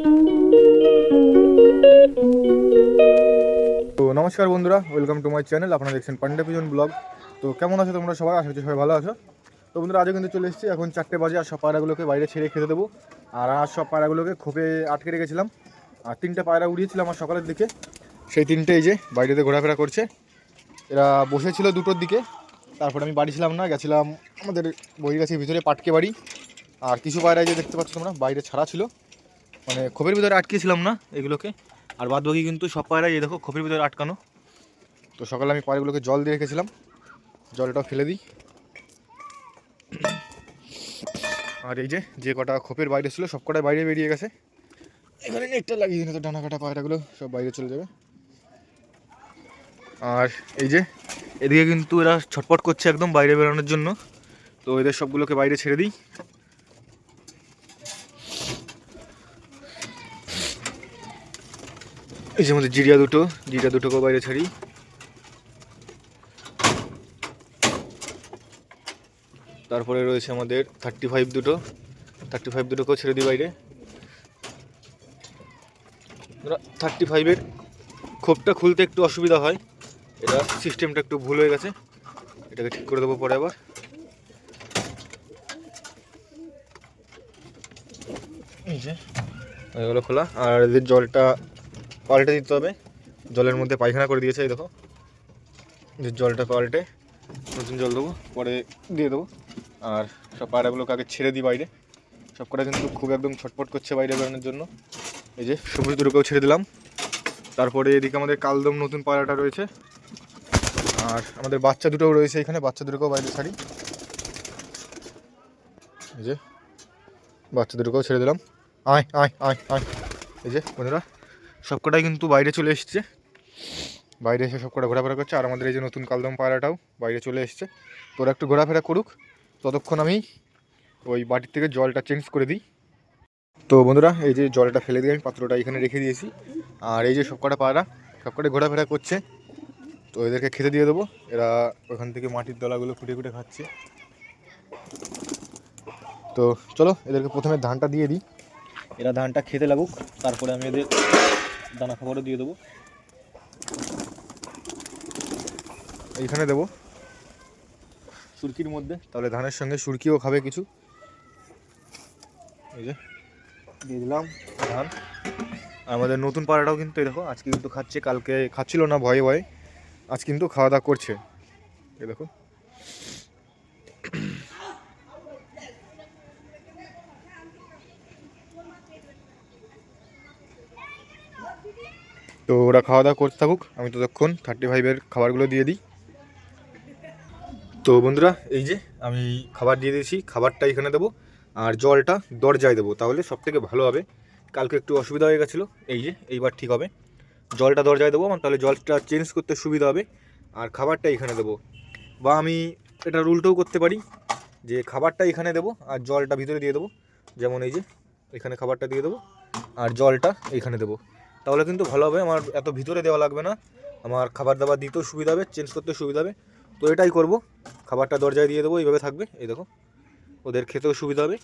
তো নমস্কার বন্ধুরা ওয়েলকাম টু মাই চ্যানেল আপনারা দেখছেন পান্ডা পিজন ব্লগ তো কেমন আছো তোমরা সবাই? আশা করছি সবাই ভালো আছো। তো বন্ধুরা, আজও কিন্তু চলে এসেছি। এখন চারটে বাজে, আর সব পায়রাগুলোকে বাইরে ছেড়ে খেতে দেবো। আর আর সব পায়রাগুলোকে খোপে আটকে রেখেছিলাম। আর তিনটে পায়রা উড়িয়েছিলাম আমার সকালের দিকে। সেই তিনটে এই যে বাইরেতে ঘোরাফেরা করছে। এরা বসেছিল দুটোর দিকে। তারপরে আমি বাড়ি ছিলাম না, গেছিলাম আমাদের বই গাছের ভিতরে পাটকে বাড়ি আর কিছু পায়রা যে দেখতে পাচ্ছ তোমরা, বাইরে ছাড়া ছিল। মানে খোপের ভিতরে আটকেছিলাম না এগুলোকে। আর বাদ বাকি কিন্তু সব পায়রাই, এই দেখো, খোপের ভিতরে আটকানো। তো সকালে আমি পায়রাগুলোকে জল দিয়ে রেখেছিলাম। জলটাও ফেলে দিই। আর এই যে যে কটা খোপের বাইরে ছিল, সব কটাই বাইরে বেরিয়ে গেছে। এখানে নেটটা লাগিয়ে দিন তো ডানা কাটা পায়রাগুলো, সব বাইরে চলে যাবে। আর এই যে, এদিকে কিন্তু এরা ছটপট করছে একদম বাইরে বেরোনোর জন্য। তো এদের সবগুলোকে বাইরে ছেড়ে দিই। এই যে আমাদের জিরিয়া দুটো, জিরিয়া দুটোকেও বাইরে ছাড়ি। তারপরে রয়েছে আমাদের থার্টি ফাইভ দুটো। থার্টি ফাইভ দুটোকেও ছেড়ে দিই বাইরে। থার্টি ফাইভের খোপটা খুলতে একটু অসুবিধা হয়। এটা সিস্টেমটা একটু ভুল হয়ে গেছে। এটাকে ঠিক করে দেবো পরে আবার। এই যে এগুলো খোলা। আর এদের জলটা পাল্টে দিতে হবে। জলের মধ্যে পায়খানা করে দিয়েছে, এই দেখো। যে জলটা পাল্টে নতুন জল দেবো, পরে দিয়ে দেবো। আর সব পায়রাগুলোকে আগে ছেড়ে দিই বাইরে। সব কটা কিন্তু খুব একদম ছটপট করছে বাইরে বেরোনোর জন্য। এই যে সবুজ দুটোকেও ছেড়ে দিলাম। তারপরে এদিকে আমাদের কালদম নতুন পায়রাটা রয়েছে। আর আমাদের বাচ্চা দুটোও রয়েছে এখানে, বাচ্চা দুটোকেও বাইরে ছাড়ি। এই যে বাচ্চা দুটোকেও ছেড়ে দিলাম। আয় আয় আয় আয়। এই যে বন্ধুরা সবকটাই কিন্তু বাইরে চলে এসছে। বাইরে এসে সবকটা ঘোরাফেরা করছে। আর আমাদের এই যে নতুন কালদম পায়রাটাও বাইরে চলে এসছে। তোরা একটু ঘোরাফেরা করুক। ততক্ষণ আমি ওই বাটির থেকে জলটা চেঞ্জ করে দিই। তো বন্ধুরা, এই যে জলটা ফেলে দিয়ে আমি পাত্রটা এখানে রেখে দিয়েছি। আর এই যে সবকটা পায়রা সবকটা ঘোরাফেরা করছে। তো এদেরকে খেতে দিয়ে দেবো। এরা ওখান থেকে মাটির দলাগুলো ফুটে ফুটে খাচ্ছে। তো চলো, এদেরকে প্রথমে ধানটা দিয়ে দিই। এরা ধানটা খেতে লাগুক, তারপরে আমি এদের দানা খাবারও দিয়ে দেবো। এইখানে দেবো। সুরকির মধ্যে। তাহলে ধানের সঙ্গে সুরকিও খাবে কিছু। এই যে দিয়ে দিলাম ধান। আমাদের নতুন পাড়াটাও কিন্তু এই দেখো আজকে কিন্তু খাচ্ছে কালকে খাচ্ছিল না ভয়ে ভয়ে। আজ কিন্তু খাওয়া দাওয়া করছে। এই দেখো। তো ওরা খাওয়া দাওয়া করতে থাকুক, আমি ততক্ষণ থার্টি ফাইভের খাবারগুলো দিয়ে দিই। তো বন্ধুরা, এই যে আমি খাবার দিয়ে দিয়েছি, খাবারটা এখানে দেবো, আর জলটা দরজায় দেবো, তাহলে সব থেকে ভালো হবে। কালকে একটু অসুবিধা হয়ে গেছিল, এই যে, এইবার ঠিক হবে। জলটা দরজায় দেবো আমার তাহলে জলটা চেঞ্জ করতে সুবিধা হবে। আর খাবারটা এখানে দেবো। বা আমি এটা উল্টোও করতে পারি, যে খাবারটা এখানে দেবো, আর জলটা ভিতরে দিয়ে দেবো। যেমন এই যে, এখানে খাবারটা দিয়ে দেবো, আর জলটা এখানে দেবো। তাহলে কিন্তু ভালো হবে, আমার এত ভিতরে দেওয়া লাগবে না। আমার খাবার দাবার দিতেও সুবিধা হবে চেঞ্জ করতে সুবিধা হবে। তো এটাই করব, খাবারটা দরজায় দিয়ে দেবো, এইভাবে থাকবে, এই দেখো। ওদের খেতেও সুবিধা হবে।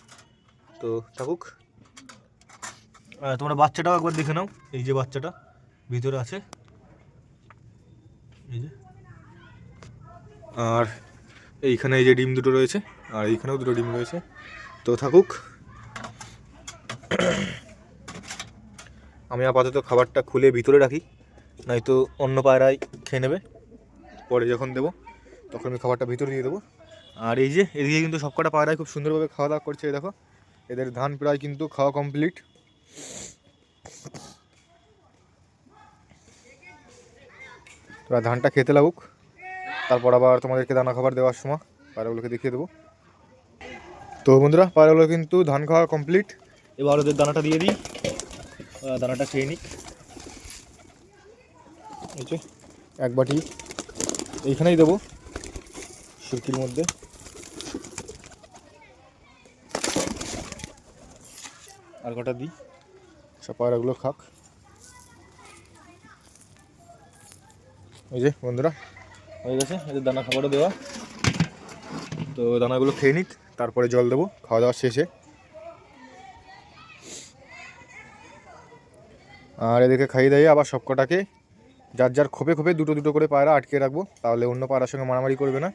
তো থাকুক। তোমরা বাচ্চাটাও একবার দেখে নাও, এই যে বাচ্চাটা ভিতরে আছে। এই যে। আর এইখানে এই যে ডিম দুটো রয়েছে, আর এইখানেও দুটো ডিম রয়েছে। তো থাকুক। আমি আপাতত খাবারটা খুলে ভিতরে রাখি, নয়তো অন্য পায়রায় খেয়ে নেবে। পরে যখন দেবো, তখন আমি খাবারটা ভিতরে দিয়ে দেবো। আর এই যে, এদিকে কিন্তু সবকটা পায়রাই খুব সুন্দরভাবে খাওয়া দাওয়া করছে দেখো। এদের ধান প্রায় কিন্তু খাওয়া কমপ্লিট তোরা ধানটা খেতে লাগুক, তারপর আবার তোমাদেরকে দানা খাবার দেওয়ার সময় পায়রাগুলোকে দেখিয়ে দেবো। তো বন্ধুরা, পায়রাগুলো কিন্তু ধান খাওয়া কমপ্লিট এবার ওদের দানাটা দিয়ে দিই। দানাটা খেয়ে নিক যে, এক বাটি এইখানেই দেবো সুরকির মধ্যে। আর কটা দিই, সব পায়রাগুলো খাক। এই যে, বন্ধুরা, হয়ে গেছে। এদের দানা খাবারও দেওয়া। তো দানাগুলো খেয়ে নিক, তারপরে জল দেবো, খাওয়া দাওয়া শেষে। আর এদেরকে খাইয়ে দিয়ে আবার সবকটাকে যার যার খোপে খোপে দুটো দুটো করে পায়রা আটকে রাখব, তাহলে অন্য পায়রার সঙ্গে মারামারি করবে না।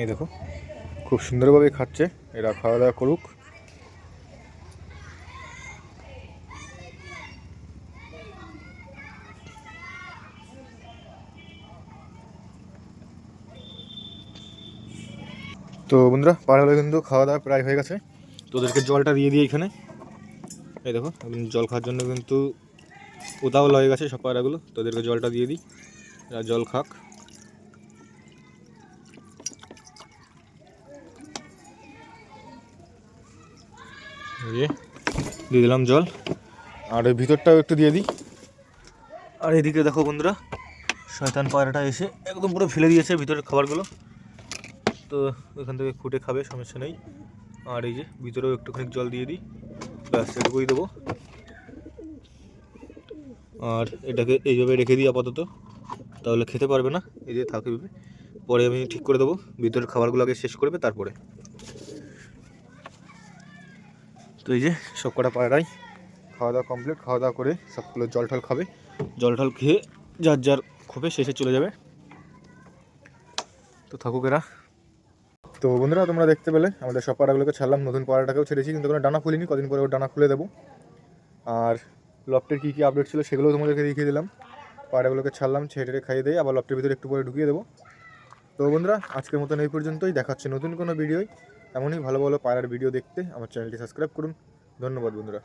এই দেখো, খুব সুন্দরভাবে খাচ্ছে, এরা খাওয়া দাওয়া করুক। তো বন্ধুরা পাড়াগুলো কিন্তু খাওয়া দাওয়া প্রায় হয়ে গেছে। তো ওদেরকে জলটা দিয়ে দিই এখানে। এই দেখো জল খাওয়ার জন্য কিন্তু উতাওল হয়ে গেছে সব পায়রাগুলো তো ওদেরকে জলটা দিয়ে দিই জল খাক। দিয়ে দিলাম জল। আর ভিতরটাও একটু দিয়ে দিই। আর এদিকে দেখো বন্ধুরা, শয়তান পায়রাটা এসে একদম পুরো ফেলে দিয়েছে ভিতরের খাবারগুলো। তো এখান থেকে খুঁটে খাবে, সমস্যা নেই। আর এই যে, ভিতরেও একটুখানি জল দিয়ে দিই। ব্যাস, এটুকুই দেবো। আর এটাকে এইভাবে রেখে দিই আপাতত। তাহলে খেতে পারবে না। এই যে, থাকে। পরে আমি ঠিক করে দেবো। ভিতরের খাবারগুলো আগে শেষ করবে তারপরে। তো এই যে, সব কটা পায়রাই খাওয়া দাওয়া কমপ্লিট। খাওয়া দাওয়া করে সবগুলো জল টল খাবে। জল টল খেয়ে যার যার খোপে শেষে চলে যাবে। তো থাকুক এরা। তো বন্ধুরা, তোমরা দেখতে পেলে, আমাদের সব পাড়াগুলোকে ছাড়লাম, নতুন পাড়াটাকেও ছেড়েছি, কিন্তু কোনো ডানা খুলিনি, কদিন পরে ওর ডানা খুলে দেবো। আর লফটের কী কী আপডেট ছিল সেগুলোও তোমাদেরকে দেখিয়ে দিলাম। পাড়াগুলোকে ছাড়লাম, ছেড়ে খাইয়ে দিয়ে আবার লফটের ভিতরে একটু পরে ঢুকিয়ে দেবো। তো বন্ধুরা, আজকের মতন এই পর্যন্তই দেখাচ্ছে নতুন কোনো ভিডিওই এমনই ভালো ভালো পায়রার ভিডিও দেখতে, আমার চ্যানেলটি সাবস্ক্রাইব করুন। ধন্যবাদ বন্ধুরা।